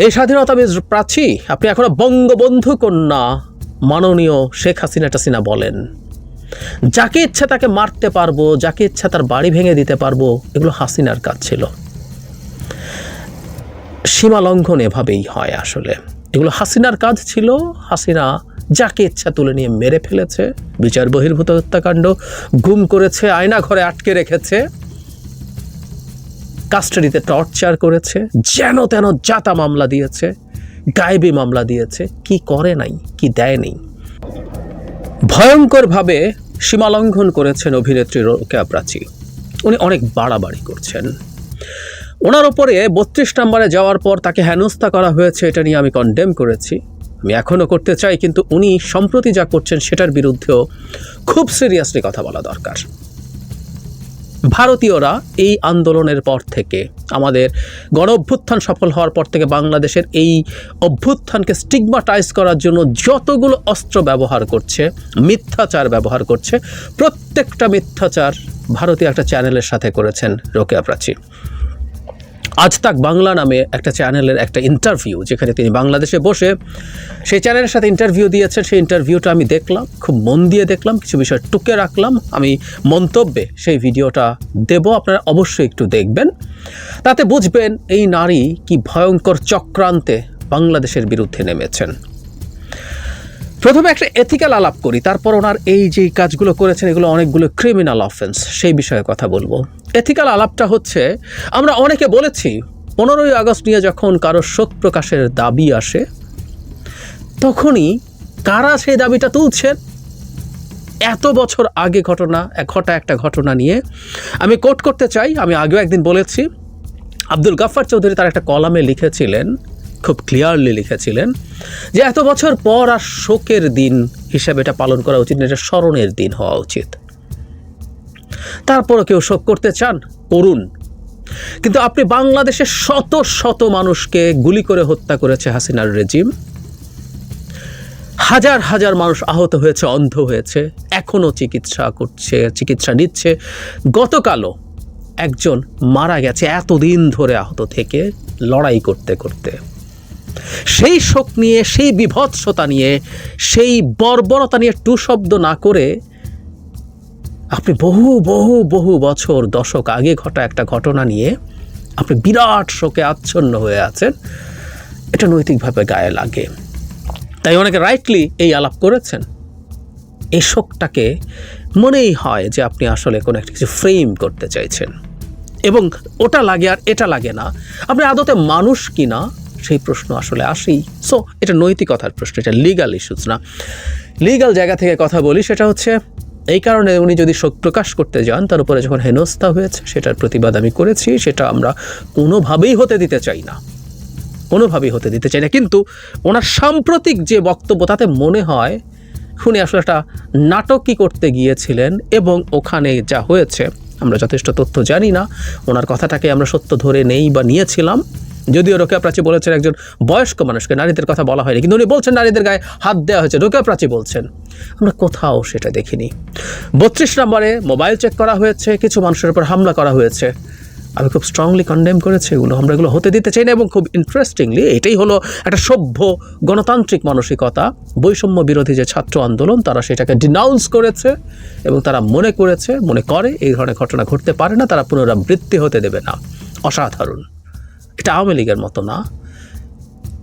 এই স্বাধীনতা প্রাচী, আপনি এখনও বঙ্গবন্ধু কন্যা, মাননীয় শেখ হাসিনা টাসিনা বলেন। যাকে ইচ্ছা তাকে মারতে পারব, যাকে ইচ্ছা তার বাড়ি ভেঙে দিতে পারব, এগুলো হাসিনার কাজ ছিল। সীমা লঙ্ঘন এভাবেই হয় আসলে। এগুলো হাসিনার কাজ ছিল, হাসিনা যাকে ইচ্ছা তুলে নিয়ে মেরে ফেলেছে, বিচার বহির্ভূত হত্যাকাণ্ড, গুম করেছে আয়না ঘরে আটকে রেখেছে। কাস্টাডিতে টর্চার করেছে, যেন তেন জাতা মামলা দিয়েছে, গায়েবি মামলা দিয়েছে, কি করে নাই, কি দেয় নেই। ভয়ঙ্করভাবে সীমালঙ্ঘন করেছেন অভিনেত্রী রোকেয়া প্রাচী। উনি অনেক বাড়াবাড়ি করছেন। ওনার ওপরে বত্রিশ নম্বরে যাওয়ার পর তাকে হেনস্থা করা হয়েছে, এটা নিয়ে আমি কন্ডেম করেছি। আমি এখনও করতে চাই, কিন্তু উনি সম্প্রতি যা করছেন, সেটার বিরুদ্ধেও খুব সিরিয়াসলি কথা বলা দরকার। ভারতীয়রা এই আন্দোলনের পর থেকে আমাদের গণ অভ্যুত্থান সফল হওয়ার পর থেকে বাংলাদেশের এই অভ্যুত্থানকে স্টিগমাটাইজ করার জন্য যতগুলো অস্ত্র ব্যবহার করছে, মিথ্যাচার ব্যবহার করছে, প্রত্যেকটা মিথ্যাচার ভারতীয় একটা চ্যানেলের সাথে করেছেন রোকেয়া প্রাচী। আজ তাক বাংলা নামে একটা চ্যানেলের একটা ইন্টারভিউ যেখানে তিনি বাংলাদেশে বসে সেই চ্যানেলের সাথে ইন্টারভিউ দিয়েছেন। সেই ইন্টারভিউটা আমি দেখলাম, খুব মন দিয়ে দেখলাম, কিছু বিষয় টুকে রাখলাম। আমি মন্তব্যে সেই ভিডিওটা দেব, আপনারা অবশ্যই একটু দেখবেন। তাতে বুঝবেন এই নারী কি ভয়ঙ্কর চক্রান্তে বাংলাদেশের বিরুদ্ধে নেমেছেন। প্রথমে একটা এথিক্যাল আলাপ করি, তারপর ওনার এই যে কাজগুলো করেছেন, এগুলো অনেকগুলো ক্রিমিনাল অফেন্স সেই বিষয়ে কথা বলব। এথিক্যাল আলাপটা হচ্ছে, আমরা অনেকে বলেছি, পনেরোই আগস্ট নিয়ে যখন কারও শোক প্রকাশের দাবি আসে, তখনই কারা সেই দাবিটা তুলছেন? এত বছর আগে ঘটনা, ঘটা একটা ঘটনা নিয়ে, আমি কোট করতে চাই, আমি আগেও একদিন বলেছি, আব্দুল গাফফার চৌধুরী তার একটা কলামে লিখেছিলেন খুব ক্লিয়ারলি লিখেছিলেন যে এত বছর পর আর শোকের দিন হিসাবে এটা পালন করা উচিত না, এটা স্মরণের দিন হওয়া উচিত। তারপরও কেউ শোক করতে চান? করুন কিন্তু আপনি বাংলাদেশের শত শত মানুষকে গুলি করে হত্যা করেছে হাসিনার রেজিম হাজার হাজার মানুষ আহত হয়েছে, অন্ধ হয়েছে, এখনও চিকিৎসা করছে, চিকিৎসা নিচ্ছে। গতকালও একজন মারা গেছে এতদিন ধরে আহত থেকে লড়াই করতে করতে। সেই শোক নিয়ে, সেই বিভৎসতা নিয়ে, সেই বর্বরতা নিয়ে টু শব্দ না করে আপনি বহু বহু বহু বছর, দশক আগে ঘটা একটা ঘটনা নিয়ে আপনি বিরাট শোকে আচ্ছন্ন হয়ে আছেন। এটা নৈতিকভাবে গায়ে লাগে। তাই অনেকে রাইটলি এই আলাপ করেছেন। এই শোকটাকে মনেই হয় যে আপনি আসলে কোনো একটা কিছু ফ্রেম করতে চাইছেন। এবং ওটা লাগে আর এটা লাগে না। আপনি আদতে মানুষ কি না সেই প্রশ্ন আসলে আসেই। সো এটা নৈতিকতার প্রশ্ন, এটা লিগাল ইস্যুস না। লিগাল জায়গা থেকে কথা বলি, সেটা হচ্ছে, এই কারণে উনি যদি শোক প্রকাশ করতে যান, তার উপরে যখন হেনস্থা হয়েছে, সেটার প্রতিবাদ আমি করেছি, সেটা আমরা কোনোভাবেই হতে দিতে চাই না। কোনোভাবেই হতে দিতে চাই না। কিন্তু ওনার সাম্প্রতিক যে বক্তব্য, তাতে মনে হয়, উনি আসলে একটা নাটকই করতে গিয়েছিলেন এবং ওখানে যা হয়েছে, আমরা যথেষ্ট তথ্য জানি না। ওনার কথাটাকে আমরা সত্য ধরে নেই বা নিয়েছিলাম। যদিও রোকেয়া প্রাচী বলেছেন একজন বয়স্ক মানুষকে, নারীদের কথা বলা হয়নি, কিন্তু উনি বলছেন নারীদের গায়ে হাত দেওয়া হয়েছে, রোকেয়া প্রাচী বলছেন। আমরা কোথাও সেটা দেখিনি। বত্রিশ নম্বরে মোবাইল চেক করা হয়েছে, কিছু মানুষের উপর হামলা করা হয়েছে। আমি খুব স্ট্রংলি কন্ডেম করেছি এগুলো, আমরা এগুলো হতে দিতে চাই না, এবং খুব ইন্টারেস্টিংলি এটাই হলো একটা সভ্য গণতান্ত্রিক মানসিকতা, বৈষম্য বিরোধী যে ছাত্র আন্দোলন, তারা সেটাকে ডিনাউন্স করেছে, এবং তারা মনে করেছে, মনে করে এই ধরনের ঘটনা ঘটতে পারে না, তারা পুনরাবৃত্তি হতে দেবে না। অসাধারণ। এটা আওয়ামী লীগের মতো না।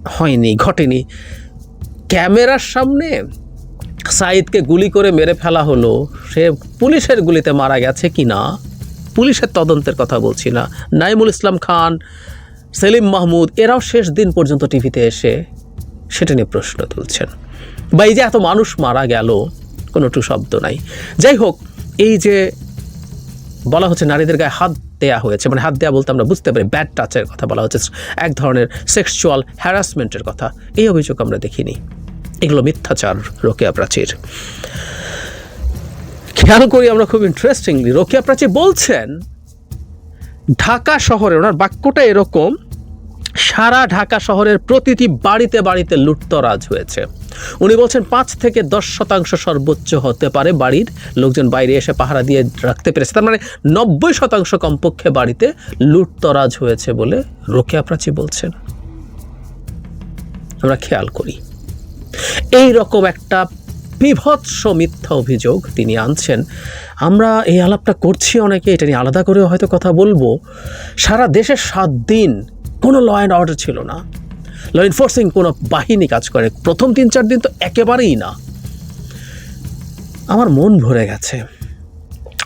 হয়নি, ঘটেনি। ক্যামেরার সামনে সাইদকে গুলি করে মেরে ফেলা হলো। সে পুলিশের গুলিতে মারা গেছে কি না? পুলিশের তদন্তের কথা বলছি না। নাইমুল ইসলাম খান, সেলিম মাহমুদ, এরাও শেষ দিন পর্যন্ত টিভিতে এসে সেটা নিয়ে প্রশ্ন তুলছেন। বা এই যে এত মানুষ মারা গেল, কোনো টু শব্দ নাই। যাই হোক, এই যে বলা হচ্ছে নারীদের গায়ে হাত দেয়া হয়েছে। মানে হাত দেয়া বলতে আমরা বুঝতে পারি ব্যাড টাচের কথা বলা হচ্ছে, এক ধরনের সেক্সুয়াল হ্যারাসমেন্টের কথা। এই অভিযোগ আমরা দেখিনি। এগুলো মিথ্যাচার, রোকেয়া প্রাচীর। খেয়াল করি আমরা খুব ইন্টারেস্টিংলি রোকেয়া প্রাচী বলছেন, ঢাকা শহরে ওনার বাক্যটা এরকম সারা ঢাকা শহরের প্রতিটি বাড়িতে বাড়িতে লুটতরাজ হয়েছে। উনি বলছেন, পাঁচ থেকে দশ শতাংশ সর্বোচ্চ হতে পারে বাড়ির। লোকজন বাইরে এসে পাহারা দিয়ে রাখতে পেরেছে। তার মানে নব্বই শতাংশ কমপক্ষে বাড়িতে লুটতরাজ হয়েছে বলে রোকেয়া প্রাচী বলছেন। আমরা খেয়াল করি। এই রকম একটা বিভৎস মিথ্যা অভিযোগ তিনি আনছেন। আমরা এই আলাপটা করছি অনেকে, এটা নিয়ে আলাদা করেও হয়তো কথা বলব। সারা দেশে সাত দিন কোনো ল অ্যান্ড অর্ডার ছিল না। ল এনফোর্সিং কোনো বাহিনী কাজ করে। প্রথম তিন চার দিন তো একেবারেই না। আমার মন ভরে গেছে।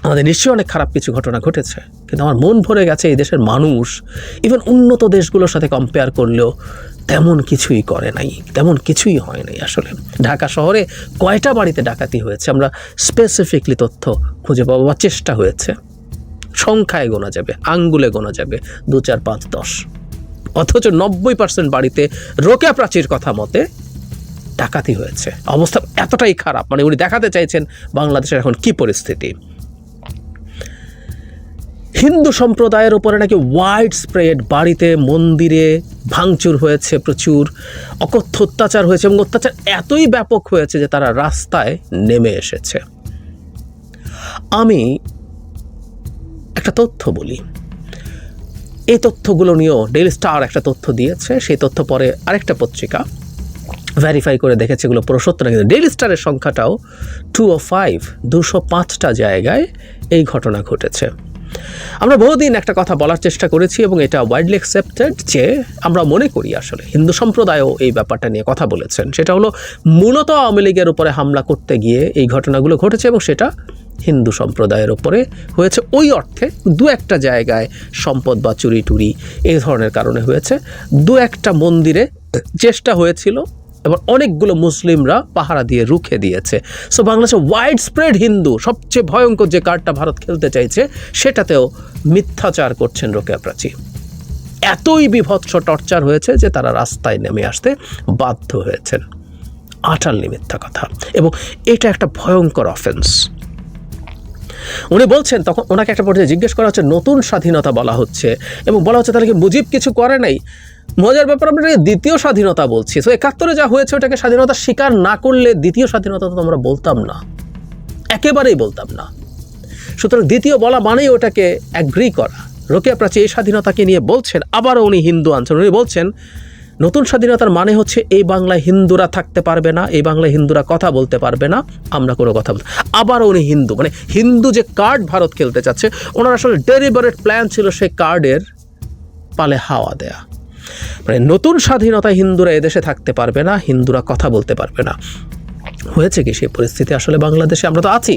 আমাদের নিশ্চয়ই অনেক খারাপ কিছু ঘটনা ঘটেছে। কিন্তু আমার মন ভরে গেছে এই দেশের মানুষ ইভেন উন্নত দেশগুলোর সাথে কম্পেয়ার করলেও তেমন কিছুই করে নাই, তেমন কিছুই হয় নাই আসলে। ঢাকা শহরে কয়টা বাড়িতে ডাকাতি হয়েছে আমরা স্পেসিফিকলি তথ্য খুঁজে বা চেষ্টা হয়েছে। সংখ্যায় গোনা যাবে, আঙ্গুলে গোনা যাবে, দু চার পাঁচ দশ। অথচ নব্বই পার্সেন্ট বাড়িতে রোকেয়া প্রাচীর কথা মতে ডাকাতি হয়েছে। অবস্থা এতটাই খারাপ মানে উনি দেখাতে চাইছেন বাংলাদেশের এখন কি পরিস্থিতি। হিন্দু সম্প্রদায়ের উপরে নাকি ওয়াইড স্প্রেড বাড়িতে মন্দিরে ভাঙচুর হয়েছে প্রচুর, অকথ্য অত্যাচার হয়েছে এবং অত্যাচার এতই ব্যাপক হয়েছে যে তারা রাস্তায় নেমে এসেছে। আমি একটা তথ্য বলি। এই তথ্যগুলো নিয়েও ডেইলি স্টার একটা তথ্য দিয়েছে, সেই তথ্য পরে আরেকটা পত্রিকা ভেরিফাই করে দেখেছে এগুলো পুরো সত্য না, কিন্তু ডেইলি স্টারের সংখ্যাটাও টু ও ফাইভ দুশো পাঁচটা জায়গায় এই ঘটনা ঘটেছে। আমরা বহুদিন একটা কথা বলার চেষ্টা করেছি এবং এটা ওয়াইডলি অ্যাকসেপ্টেড যে আমরা মনে করি আসলে হিন্দু সম্প্রদায়ও এই ব্যাপারটা নিয়ে কথা বলেছেন। সেটা হলো, মূলত আওয়ামী লীগের উপরে হামলা করতে গিয়ে এই ঘটনাগুলো ঘটেছে এবং সেটা হিন্দু সম্প্রদায়ের ওপরে হয়েছে। ওই অর্থে দু একটা জায়গায় সম্পদ বা চুরি টুরি এই ধরনের কারণে হয়েছে। দু একটা মন্দিরে চেষ্টা হয়েছিল, এবার অনেকগুলো মুসলিমরা পাহারা দিয়ে রুখে দিয়েছে। সো বাংলাদেশে ওয়াইড স্প্রেড হিন্দু, সবচেয়ে ভয়ঙ্কর যে কার্ডটা ভারত খেলতে চাইছে, সেটাতেও মিথ্যাচার করছেন রোকেয়া প্রাচী। এতই বিভৎস টর্চার হয়েছে যে তারা রাস্তায় নেমে আসতে বাধ্য হয়েছেন। আটাল্লি মিথ্যা কথা। এবং এটা একটা ভয়ঙ্কর অফেন্স উনি বলছেন, তখন ওনাকে একটা পর্যায়ে জিজ্ঞেস করা হচ্ছে, নতুন স্বাধীনতা বলা হচ্ছে। এবং বলা হচ্ছে, তাহলে কি মুজিব কিছু করে নাই? মজার ব্যাপার, আমরা দ্বিতীয় স্বাধীনতা বলছি। তো একাত্তরে যা হয়েছে, ওটাকে স্বাধীনতা স্বীকার না করলে দ্বিতীয় স্বাধীনতা তো আমরা বলতাম না। একেবারেই বলতাম না। সুতরাং দ্বিতীয় বলা মানেই ওটাকে অ্যাগ্রি করা। রোকেয়া প্রাচী এই স্বাধীনতাকে নিয়ে বলছেন, আবারও উনি হিন্দু আনছেন উনি বলছেন নতুন স্বাধীনতার মানে হচ্ছে এই বাংলায় হিন্দুরা থাকতে পারবে না, এই বাংলায় হিন্দুরা কথা বলতে পারবে না, আমরা কোনো কথা বলতে আবারও উনি হিন্দু মানে হিন্দু যে কার্ড ভারত খেলতে চাচ্ছে, ওনার আসলে ডেলিভারেট প্ল্যান ছিল সেই কার্ডের পালে হাওয়া দেয়া। মানে নতুন স্বাধীনতায় হিন্দুরা এদেশে থাকতে পারবে না, হিন্দুরা কথা বলতে পারবে না। হয়েছে কি সেই পরিস্থিতি? আসলে বাংলাদেশে আমরা তো আছি।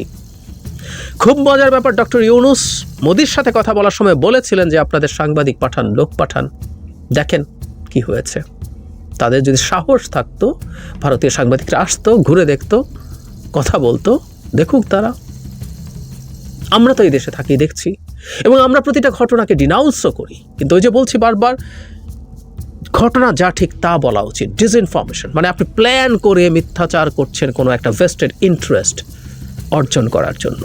খুব মজার ব্যাপার, ডক্টর ইউনুস মোদির সাথে কথা বলার সময় বলেছিলেন যে আপনাদের সাংবাদিক পাঠান, লোক পাঠান। দেখেন কি হয়েছে? তাদের যদি সাহস থাকতো, ভারতীয় সাংবাদিকরা আসতো, ঘুরে দেখতো, কথা বলতো, দেখুক তারা। আমরা তো এই দেশে থাকি, দেখছি। এবং আমরা প্রতিটা ঘটনাকে ডিনাউন্সও করি। কিন্তু ওই যে বলছি বারবার, ঘটনা যা ঠিক তা বলা উচিত। ডিসইনফরমেশন মানে আপনি প্ল্যান করে মিথ্যাচার করছেন কোনো একটা ভেস্টেড ইন্টারেস্ট অর্জন করার জন্য।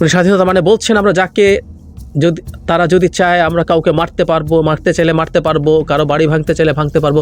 উনি স্বাধীনতা মানে বলছেন, আমরা যাকে যদি, তারা যদি চায় আমরা কাউকে মারতে পারব, মারতে চাইলে মারতে পারব, কারও বাড়ি ভাঙতে চাইলে ভাঙতে পারব